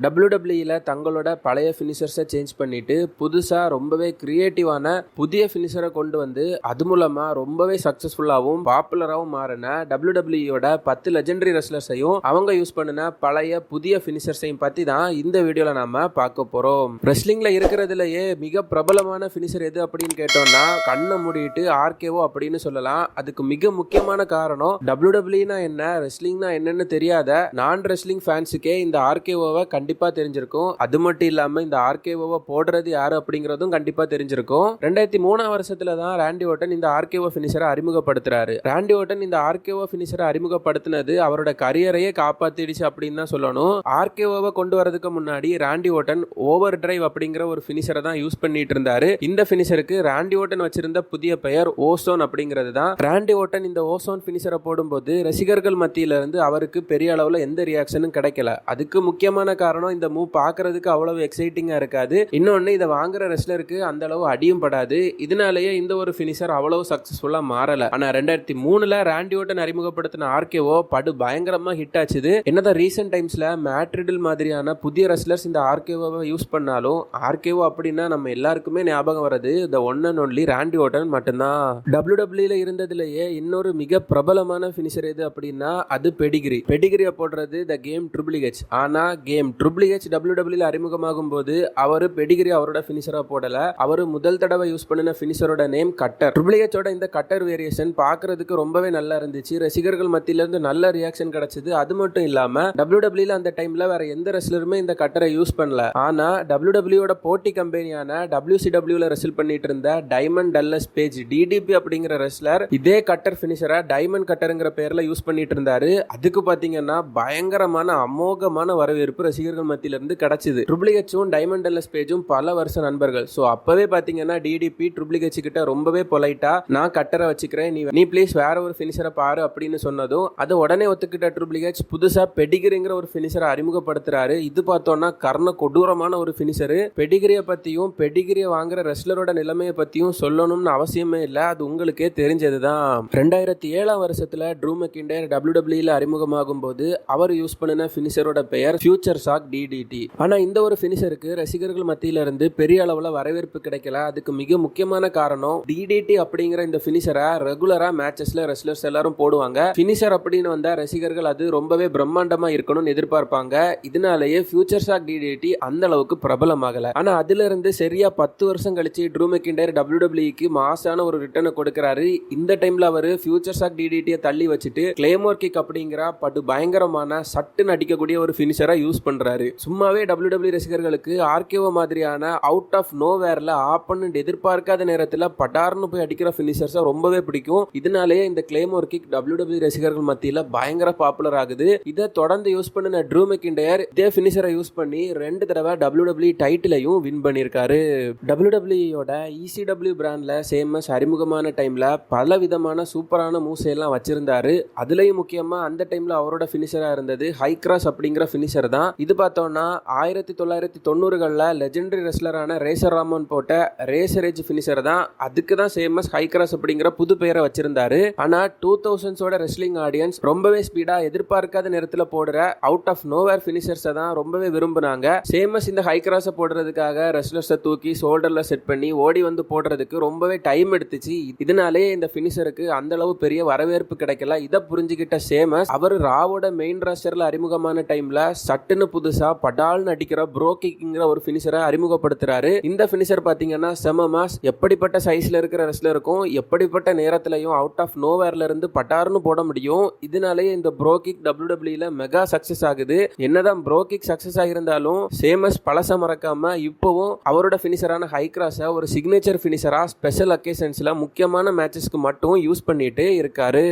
டபிள்யூடபிள்யூல தங்களோட பழைய ஃபினிஷர்ஸை சேஞ்ச் பண்ணிட்டு புதுசாக ரொம்பவே கிரியேட்டிவான புதிய ஃபினிஷரை கொண்டு வந்து அது மூலமாக ரொம்பவே சக்ஸஸ்ஃபுல்லாகவும் பாப்புலராகவும் மாறின டபிள்யூடபிள்யூட பத்து லெஜெண்டரி ரெஸ்லர்ஸையும் அவங்க யூஸ் பண்ணின பழைய புதிய ஃபினிஷர்ஸையும் பற்றி தான் இந்த வீடியோவில் நாம பார்க்க போகிறோம் ரெஸ்லிங்கில் இருக்கிறதுலையே மிக பிரபலமான ஃபினிஷர் எது அப்படின்னு கேட்டோம்னா கண்ணை மூடிட்டு ஆர்கேவோ அப்படின்னு சொல்லலாம். அதுக்கு மிக முக்கியமான காரணம் டபிள்யூடபிள்யூனா என்ன ரெஸ்லிங்னா என்னன்னு தெரியாத நான் ரெஸ்லிங் ஃபேன்ஸுக்கே இந்த ஆர்கேஓவை கண்டிப்பா தெரிஞ்சிருக்கும். அது மட்டும் இல்லாம இந்த ஆர்கேஓவை போடுறது யாரு அப்படிங்கறதும் கண்டிப்பா தெரிஞ்சிருக்கும். ரெண்டாயிரத்தி மூணாம் வருஷத்துல தான் ராண்டி ஓட்டன் இந்த ஆர்கேஓ ஃபினிஷரை அறிமுகப்படுத்துறாரு. ராண்டி ஓட்டன் இந்த ஆர்கேஓ ஃபினிஷரை அறிமுகப்படுத்தினது அவரோட கரியரையே காப்பாத்திடுச்சு அப்படின்னு தான் சொல்லணும். ஆர்கேஓவை கொண்டு வரதுக்கு முன்னாடி ராண்டி ஓட்டன் ஓவர் டிரைவ் அப்படிங்கிற ஒரு ஃபினிஷரை தான் யூஸ் பண்ணிட்டு இருந்தாரு. இந்த ஃபினிஷருக்கு ராண்டி ஓட்டன் வச்சிருந்த புதிய பெயர் ஓசோன் அப்படிங்கிறது தான். ராண்டி ஓட்டன் இந்த ஓசோன் ஃபினிஷரை போடும்போது ரசிகர்கள் மத்தியில இருந்து அவருக்கு பெரிய அளவுல எந்த ரியாக்ஷனும் கிடைக்கல. அதுக்கு முக்கியமான காரணம் இந்த மூவ் பார்க்கறதுக்கு அவ்வளவு எக்ஸைட்டிங்காக இருக்காது. இன்னொன்னு இதை வாங்குற ரெஸ்லருக்கு அந்த அளவு அடியும் படாது. இதனாலேயே இந்த ஒரு ஃபினிஷர் அவ்வளவு சக்ஸஸ்ஃபுல்லாக மாறல. ஆனால் ரெண்டாயிரத்தி மூணுல ராண்டி ஓட்டன் அறிமுகப்படுத்தின ஆர்கேஓ படு பயங்கரமாக ஹிட் ஆச்சுது. என்னதான் ரீசெண்ட் டைம்ஸ்ல மேட்ரிடில் மாதிரியான புதிய ரெஸ்லர்ஸ் இந்த ஆர்கேஓவை யூஸ் பண்ணாலும் ஆர்கேஓ அப்படின்னா நம்ம எல்லாருக்குமே ஞாபகம் வர்றது the one and only Randy Orton மட்டும்தான். டபிள்யூ டபிள்யூல இருந்ததுலேயே இன்னொரு மிக பிரபலமான ஃபினிஷர் எது அப்படின்னா அது பெடிகிரி பெடிகிரியை போடுறது த கேம் ட்ரிபிள் ஹெச் ஆனால் கேம் ட்ரிபிள் ஹெச் டபிள்யூ டபிள்யூல அறிமுகமாகும் போது அவர் பெடிகிரி அவரோட ஃபினிஷரா போடல. அவர் முதல் தடவை யூஸ் பண்ணின ஃபினிஷரோட நேம் கட்டர் ட்ரிபிள் ஹெச்சோட இந்த கட்டர் வேரியேஷன் பார்க்கறதுக்கு ரொம்பவே நல்லா இருந்துச்சு. ரசிகர்கள் மத்தியில இருந்து நல்ல ரியாக்ஷன் கிடைச்சது. அது மட்டும் இல்லாம டபிள்யூ டபிள்யூல அந்த டைம்ல வேற எந்த ரெஸ்லருமே இந்த கட்டரை யூஸ் பண்ணல. ஆனா டபிள்யூ டபிள்யூட போட்டி கம்பெனியான டபிள்யூசிடபிள்யூல ரெசில் பண்ணிட்டு இருந்த டைமண்ட் டல்லஸ் பேஜ் டிடிபி அப்படிங்கிற ரெஸ்லர் இதே கட்டர் ஃபினிஷரை டைமண்ட் கட்டருங்கிற பேர்ல யூஸ் பண்ணிட்டு இருந்தாரு. அதுக்கு பாத்தீங்கன்னா பயங்கரமான அமோகமான வரவேற்பு ரசிகர் ரசிகர்கள் மத்தியிலிருந்து கிடைச்சது. டைமண்ட் டல்லஸ் பேஜும் பல வருஷ நண்பர்கள். ஸோ அப்பவே பார்த்தீங்கன்னா டிடிபி ட்ரிபிள் கிட்ட ரொம்பவே பொலைட்டா நான் கட்டரை வச்சுக்கிறேன். நீ நீ ப்ளீஸ் வேற ஒரு ஃபினிஷரை பாரு அப்படின்னு சொன்னதும் அதை உடனே ஒத்துக்கிட்ட ட்ரிபிளிகச் புதுசாக புதுசா பெடிகிரிங்கிற ஒரு ஃபினிஷரை அறிமுகப்படுத்துறாரு. இது பார்த்தோம்னா கர்ண கொடூரமான ஒரு ஃபினிஷரு பெடிகிரியை பத்தியும் பெடிகிரியை வாங்குற ரெஸ்லரோட நிலைமையை பத்தியும் சொல்லணும்னு அவசியமே இல்லை. அது உங்களுக்கே தெரிஞ்சது தான் ரெண்டாயிரத்தி ஏழாம் வருஷத்துல ட்ரூ மெக்கிண்டர் டபிள்யூ டபிள்யூல அறிமுகமாகும் போது அவர் யூஸ் பண்ணின ஃபினிஷரோட பெயர் ஃபியூச்சர் ஷாக் டிடிடி ஆனா இந்த ஒரு ஃபினிஷருக்கு ரசிகர்கள் மத்தியில இருந்து பெரிய அளவில் வரவேற்பு கிடைக்கல. அதுக்கு மிக முக்கியமான காரணம் டிடிடி அப்படிங்கிற இந்த ஃபினிஷரை ரெகுலரா மேட்சஸ்ல ரெஸ்லர்ஸ் எல்லாரும் போடுவாங்க. ஃபினிஷர் அப்படின்னு வந்தால் ரசிகர்கள் அது ரொம்பவே பிரம்மாண்டமா இருக்கணும்னு எதிர்பார்ப்பாங்க. இதனாலேயே ஃபியூச்சர் ஷாக் டிடிடி அந்த அளவுக்கு பிரபலமாகல. ஆனா அதுல இருந்து சரியா பத்து வருஷம் கழிச்சு ட்ரூ மெக்கிண்டர் டபிள்யூடபிள்யூக்கு மாசான ஒரு ரிட்டர்னை கொடுக்குறாரு. இந்த டைம்ல அவர் ஃபியூச்சர் ஷாக் டிடிடியை தள்ளி வச்சுட்டு கிளேமோர் கிக் அப்படிங்கிற படு பயங்கரமான சட்டுன்னு அடிக்கக்கூடிய ஒரு ஃபினிஷரா யூஸ் பண்றாரு சும்மாவே டபிள்யூ டபிள்யூ ரசிகர்களுக்கு ஆர்கேஓ மாதிரியான அவுட் ஆஃப் நோ வேர்ல ஆப்பன்னு எதிர்பார்க்காத நேரத்துல படார்னு போய் அடிக்கிற ஃபினிஷர்ஸை ரொம்பவே பிடிக்கும். இதனாலேயே இந்த கிளைமோர் கிக் டபிள்யூ டபிள்யூ ரசிகர்கள் மத்தியில பயங்கர பாப்புலர் ஆகுது. இதை தொடர்ந்து யூஸ் பண்ணின ட்ரூ மெக்கிண்டயர் இதே ஃபினிஷரை யூஸ் பண்ணி ரெண்டு தடவை டபிள்யூ டபிள்யூ டைட்டிலையும் வின் பண்ணியிருக்காரு. டபிள்யூ டபிள்யூயோட இசிடபிள்யூ பிராண்ட்ல சேமஸ் அறிமுகமான டைம்ல பல விதமான சூப்பரான மூசையெல்லாம் எல்லாம் வச்சிருந்தாரு. அதுலயும் முக்கியமா அந்த டைம்ல அவரோட ஃபினிஷராக இருந்தது. ஹை கிராஸ் அப்படிங்கிற ஃபினிஷர் தான். இது பார்த்தோன்னா ஆயிரத்தி தொள்ளாயிரத்தி தொண்ணூறுகளில் லெஜெண்டரி ரெஸ்லரான ரேசர் ராமன் போட்ட ரேசர் ஏஜ் ஃபினிஷர் தான் அதுக்கு தான் சேமஸ் ஹை கிராஸ் அப்படிங்கிற புது பெயரை வச்சிருந்தாரு. ஆனால் டூ தௌசண்ட்ஸோட ரெஸ்லிங் ஆடியன்ஸ் ரொம்பவே ஸ்பீடாக எதிர்பார்க்காத நேரத்தில் போடுற அவுட் ஆஃப் நோவேர் ஃபினிஷர்ஸை தான் ரொம்பவே விரும்புனாங்க. சேமஸ் இந்த ஹை கிராஸை போடுறதுக்காக ரெஸ்லர்ஸை தூக்கி ஷோல்டரில் செட் பண்ணி ஓடி வந்து போடுறதுக்கு ரொம்பவே டைம் எடுத்துச்சு. இதனாலே இந்த ஃபினிஷருக்கு அந்த அளவு பெரிய வரவேற்பு கிடைக்கல. இதை புரிஞ்சுக்கிட்ட சேமஸ் அவர் ராவோட மெயின் ராஸ்டரில் அறிமுகமான டைம்ல சட்டுன்னு புதுசா படால்னு அடிக்கிற ப்ரோ ஒரு ஃபினிஷரை அறிமுகப்படுத்துறாரு. இந்த ஃபினிஷர் பாத்தீங்கன்னா செம மாஸ் எப்படிப்பட்ட சைஸ்ல இருக்கிற ரெஸ்லருக்கும் எப்படிப்பட்ட நேரத்திலையும் அவுட் ஆஃப் நோவேர்ல இருந்து பட்டார்னு போட முடியும். இதனாலேயே இந்த ப்ரோ கிக் டபிள்யூ டபிள்யூல மெகா சக்சஸ் ஆகுது. என்னதான் ப்ரோ கிக் சக்சஸ் ஆகியிருந்தாலும் சேமஸ் பழச மறக்காம இப்போவும் அவரோட ஃபினிஷரான ஹை கிராஸை ஒரு சிக்னேச்சர் ஃபினிஷரா ஸ்பெஷல் அக்கேஷன்ஸ்ல முக்கியமான மேட்சஸ்க்கு மட்டும் யூஸ் பண்ணிட்டு இருக்காரு.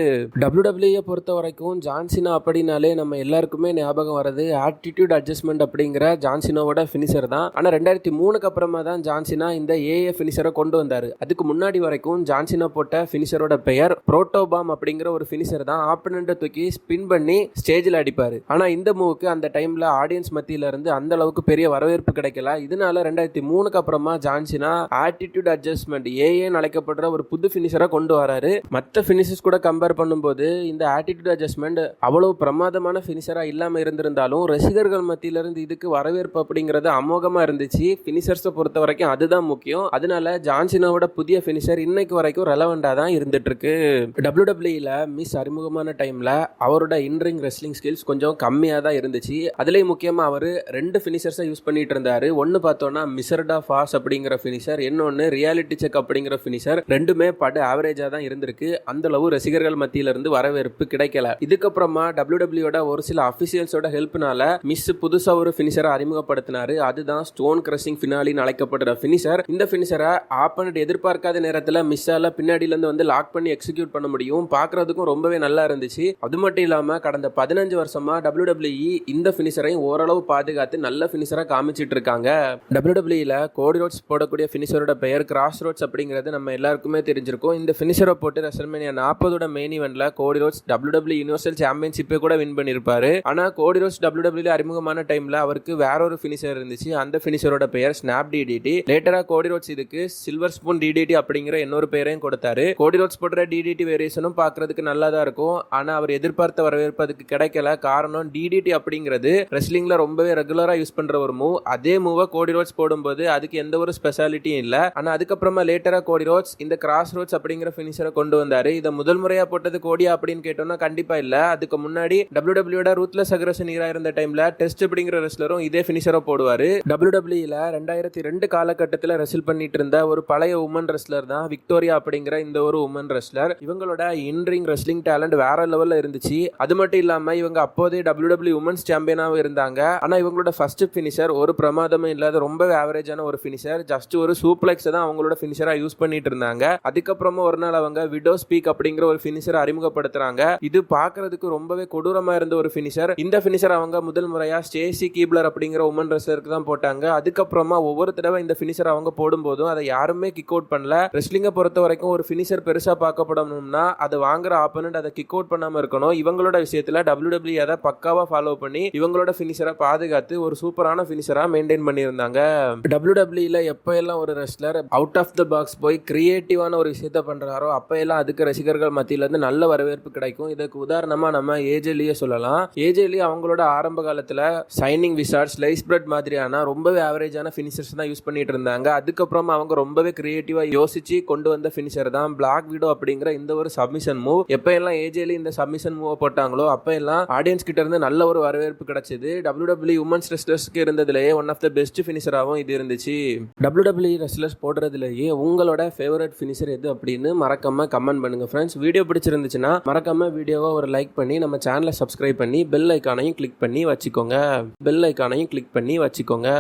டபிள்யூ டபிள்யூ பொறுத்த வரைக்கும் ஜான்சினா அப்படின்னாலே நம்ம எல்லாருக்குமே ஞாபகம் வர்றது ஆட்டிடியூட் அட்ஜஸ்ட்மெண்ட் அப்படிங்கிற ஜான்சினோவோட ஃபினிஷர் தான். ஆனால் ரெண்டாயிரத்தி மூணுக்கு அப்புறமா தான் ஜான்சினா இந்த ஏஏ ஃபினிஷரை கொண்டு வந்தார். அதுக்கு முன்னாடி வரைக்கும் ஜான்சினா போட்ட ஃபினிஷரோட பெயர் புரோட்டோபாம் அப்படிங்கிற ஒரு ஃபினிஷர் தான் ஆப்பனண்ட்டை தூக்கி ஸ்பின் பண்ணி ஸ்டேஜில் அடிப்பார். ஆனால் இந்த மூவுக்கு அந்த டைமில் ஆடியன்ஸ் மத்தியில இருந்து அந்த அளவுக்கு பெரிய வரவேற்பு கிடைக்கல. இதனால ரெண்டாயிரத்தி மூணுக்கு அப்புறமா ஜான்சினா ஆட்டிடியூட் அட்ஜஸ்ட்மெண்ட் ஏஏன்னு அழைக்கப்படுற ஒரு புது ஃபினிஷரை கொண்டு வராரு. மற்ற ஃபினிஷஸ் கூட கம்பேர் பண்ணும்போது இந்த ஆட்டிடியூட் அட்ஜஸ்ட்மெண்ட் அவ்வளவு பிரமாதமான ஃபினிஷராக இல்லாமல் இருந்திருந்தாலும் ரசிகர்கள் மத்தியிலேருந்து இருந்து இதுக்கு வரவேற்பு அப்படிங்கிறது அமோகமாக இருந்துச்சு. ஃபினிஷர்ஸை பொறுத்த வரைக்கும் அதுதான் முக்கியம். அதனால ஜான்சினோவோட புதிய ஃபினிஷர் இன்னைக்கு வரைக்கும் ரெலவெண்டாக தான் இருந்துட்டு இருக்கு டபிள்யூடபிள்யூல மிஸ் அறிமுகமான டைம்ல அவரோட இன்ரிங் ரெஸ்லிங் ஸ்கில்ஸ் கொஞ்சம் கம்மியாக தான் இருந்துச்சு. அதுலேயும் முக்கியமாக அவர் ரெண்டு ஃபினிஷர்ஸை யூஸ் பண்ணிட்டு இருந்தாரு. ஒன்று பார்த்தோன்னா மிசர்டா ஃபாஸ் அப்படிங்கிற ஃபினிஷர் இன்னொன்று ரியாலிட்டி செக் அப்படிங்கிற ஃபினிஷர் ரெண்டுமே படு ஆவரேஜாக தான் இருந்திருக்கு. அந்தளவு ரசிகர்கள் மத்தியிலிருந்து வரவேற்பு கிடைக்கல. இதுக்கப்புறமா டபிள்யூடபிள்யூட ஒரு சில அஃபிஷியல்ஸோட ஹெல்ப்னால மிஸ் புதுசாக ஒரு ஃபினிஷரை அறிமுகப்படுத்தினாரு. அதுதான் ஸ்டோன் கிரஷிங் ஃபினாலின்னு அழைக்கப்படுற ஃபினிஷர் இந்த ஃபினிஷரை ஆப்பனட் எதிர்பார்க்காத நேரத்தில் மிஸ்ஸால பின்னாடிலேருந்து வந்து லாக் பண்ணி எக்ஸிக்யூட் பண்ண முடியும். பார்க்கறதுக்கும் ரொம்பவே நல்லா இருந்துச்சு. அது மட்டும் இல்லாமல் கடந்த பதினஞ்சு வருஷமா டபிள்யூடபிள்யூஇ இந்த ஃபினிஷரையும் ஓரளவு பாதுகாத்து நல்ல ஃபினிஷராக காமிச்சிட்டு இருக்காங்க. டபிள்யூடபிள்யூல கோடி ரோட்ஸ் போடக்கூடிய ஃபினிஷரோட பெயர் கிராஸ் ரோட்ஸ் அப்படிங்கிறது நம்ம எல்லாருக்குமே தெரிஞ்சிருக்கும். இந்த ஃபினிஷரை போட்டு ரெசல்மேனியா நாற்பதோட மெயின் இவெண்ட்ல கோடி ரோட்ஸ் டபிள்யூடபிள்யூ யூனிவர்சல் சாம்பியன்ஷிப்பே கூட வின் பண்ணியிருப்பாரு ஆனால் கோடி ரோட்ஸ் அறிமுகம் அறிமுகமான டைமில் அவருக்கு வேற ஒரு ஃபினிஷர் இருந்துச்சு. அந்த ஃபினிஷரோட பெயர் ஸ்னாப் டிடிடி லேட்டரா கோடி ரோட்ஸ் இதுக்கு சில்வர் ஸ்பூன் டிடிடி அப்படிங்கிற இன்னொரு பெயரையும் கொடுத்தாரு. கோடி ரோட்ஸ் போடுற டிடிடி வேரியேஷனும் பார்க்கறதுக்கு நல்லா தான் இருக்கும். ஆனால் அவர் எதிர்பார்த்த வரவேற்பு அதுக்கு கிடைக்கல. காரணம் டிடிடி அப்படிங்கிறது ரெஸ்லிங்ல ரொம்பவே ரெகுலராக யூஸ் பண்ணுற ஒரு மூவ் அதே மூவை கோடி ரோட்ஸ் போடும்போது அதுக்கு எந்த ஒரு ஸ்பெஷாலிட்டியும் இல்லை. ஆனால் அதுக்கப்புறமா லேட்டரா கோடி ரோட்ஸ் இந்த கிராஸ் ரோட்ஸ் அப்படிங்கிற ஃபினிஷரை கொண்டு வந்தார். இதை முதல் முறையாக போட்டது கோடியா அப்படின்னு கேட்டோம்னா கண்டிப்பாக இல்லை. அதுக்கு முன்னாடி டபிள்யூ டபிள்யூட ரூத்லெஸ் அக்ரஷன் ஈரா இருந்த டைமில் டெஸ்ட் அப்படிங்கிற ரெஸ்லரும் இதே ஃபினிஷரை போடுவார். டபிள்யூ டபிள்யூல ரெண்டாயிரத்தி ரெண்டு காலகட்டத்தில் ரெசில் பண்ணிட்டு இருந்த ஒரு பழைய உமன் ரெஸ்லர் தான் விக்டோரியா அப்படிங்கிற இந்த ஒரு உமன் ரெஸ்லர் இவங்களோட இன்ரிங் ரெஸ்லிங் டேலண்ட் வேற லெவலில் இருந்துச்சு. அது மட்டும் இல்லாமல் இவங்க அப்போதே டபிள்யூ டபிள்யூ உமன்ஸ் சாம்பியனாகவும் இருந்தாங்க. ஆனால் இவங்களோட ஃபர்ஸ்ட் ஃபினிஷர் ஒரு பிரமாதமே இல்லாத ரொம்ப ஆவரேஜான ஒரு ஃபினிஷர் ஜஸ்ட் ஒரு சூப்ளெக்ஸ் தான் அவங்களோட ஃபினிஷராக யூஸ் பண்ணிட்டு இருந்தாங்க. அதுக்கப்புறமா ஒரு நாள் அவங்க விடோ ஸ்பீக் அப்படிங்கிற ஒரு ஃபினிஷரை அறிமுகப்படுத்துறாங்க. இது பார்க்கறதுக்கு ரொம்பவே கொடூரமாக இருந்த ஒரு ஃபினிஷர் இந்த ஃபினிஷர் அவங்க முதல் முறையாக ஸ்டேசி கீப்லர் அப்படிங்கிற உமன் ரெஸ்லருக்கு தான் போட்டாங்க. அதுக்கப்புறமா ஒவ்வொரு தடவை இந்த ஃபினிஷர் அவங்க போடும்போதும் அதை யாருமே கிக் அவுட் பண்ணல. ரெஸ்லிங்கை பொறுத்த வரைக்கும் ஒரு ஃபினிஷர் பெருசா பார்க்கப்படணும்னா அதை வாங்குற ஆப்பனண்ட் அதை கிக் அவுட் பண்ணாம இருக்கணும். இவங்களோட விஷயத்துல டபிள்யூ டபிள்யூ அதை பக்காவா ஃபாலோ பண்ணி இவங்களோட ஃபினிஷரை பாதுகாத்து ஒரு சூப்பரான ஃபினிஷரா மெயின்டைன் பண்ணியிருந்தாங்க. டபிள்யூ டபிள்யூல எப்போ எல்லாம் ஒரு wrestler out of the box போய் கிரியேட்டிவான ஒரு விஷயத்த பண்றாரோ அப்போ எல்லாம் அதுக்கு ரசிகர்கள் மத்தியில இருந்து நல்ல வரவேற்பு கிடைக்கும். இதுக்கு உதாரணமா நம்ம ஏஜேலியே சொல்லலாம். ஏஜேலி அவங்களோட ஆரம்ப காலத்துல சைனிங் விசார்ட் லைஸ் பிரெட் மாதிரியான ரொம்பவே ஆவரேஜான ஃபினிஷர்ஸ் தான் யூஸ் பண்ணிட்டு இருந்தாங்க. அதுக்கப்புறம் அவங்க ரொம்பவே கிரியேட்டிவாக யோசிச்சு கொண்டு வந்த ஃபினிஷர் தான் பிளாக் வீடோ அப்படிங்கிற இந்த ஒரு சப்மிஷன் மூவ் எப்போ எல்லாம் ஏஜேலி இந்த சப்மிஷன் மூவ் போட்டாங்களோ அப்போ எல்லாம் ஆடியன்ஸ் கிட்ட இருந்து நல்ல ஒரு வரவேற்பு கிடைச்சது. டபிள்யூ டபிள்யூ உமன்ஸ் ரெஸ்லர்ஸ்க்கு இருந்ததுலேயே ஒன் ஆஃப் த பெஸ்ட் ஃபினிஷராகவும் இது இருந்துச்சு. டபிள்யூ டபிள்யூ ரெஸ்லர்ஸ் போடுறதுலேயே உங்களோட ஃபேவரட் ஃபினிஷர் எது அப்படின்னு மறக்காம கமெண்ட் பண்ணுங்க ஃப்ரெண்ட்ஸ் வீடியோ பிடிச்சிருந்துச்சுன்னா மறக்காம வீடியோவை ஒரு லைக் பண்ணி நம்ம சேனலை சப்ஸ்கிரைப் பண்ணி பெல் ஐக்கானையும் கிளிக் பண்ணி வச்சுக்கோங்க. பெல் ஐக்கானையும் கிளிக் பண்ணி வச்சுக்கோங்க.